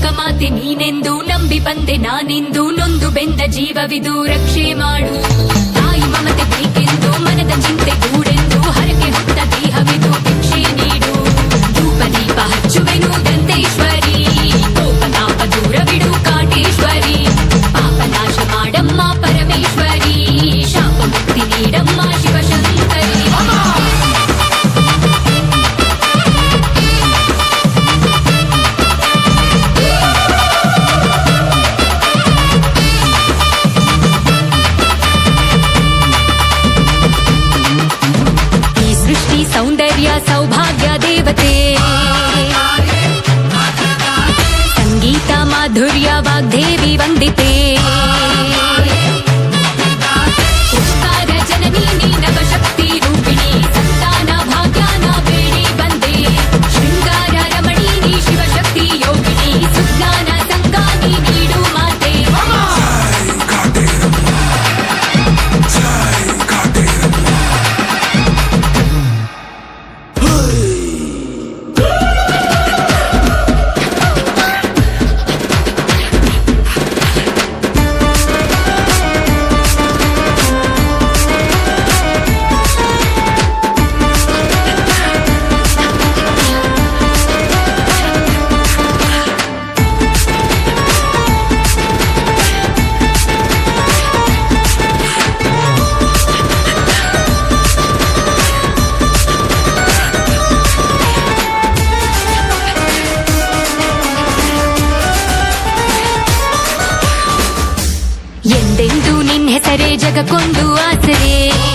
ಹೇ ಲೋಕಮಾತೆ ನೀನೆಂದು ನಂಬಿ ಬಂದೆ ನಾನೆಂದು ನೊಂದು ಬೆಂದ ಜೀವವಿದು ರಕ್ಷೆ ಮಾಡು ತಾಯಿ ಮಮತೆ ಬೇಕೆಂದು ಮನದ ಚಿಂತೆ ಗೂಡೆಂದು సౌభాగ్య దేవతే సంగీత మాధుర్య వాగ్దేవి వందితే ಆಸರೆ ಜಗಕ್ಕೊಂದು ಆಸರೆ.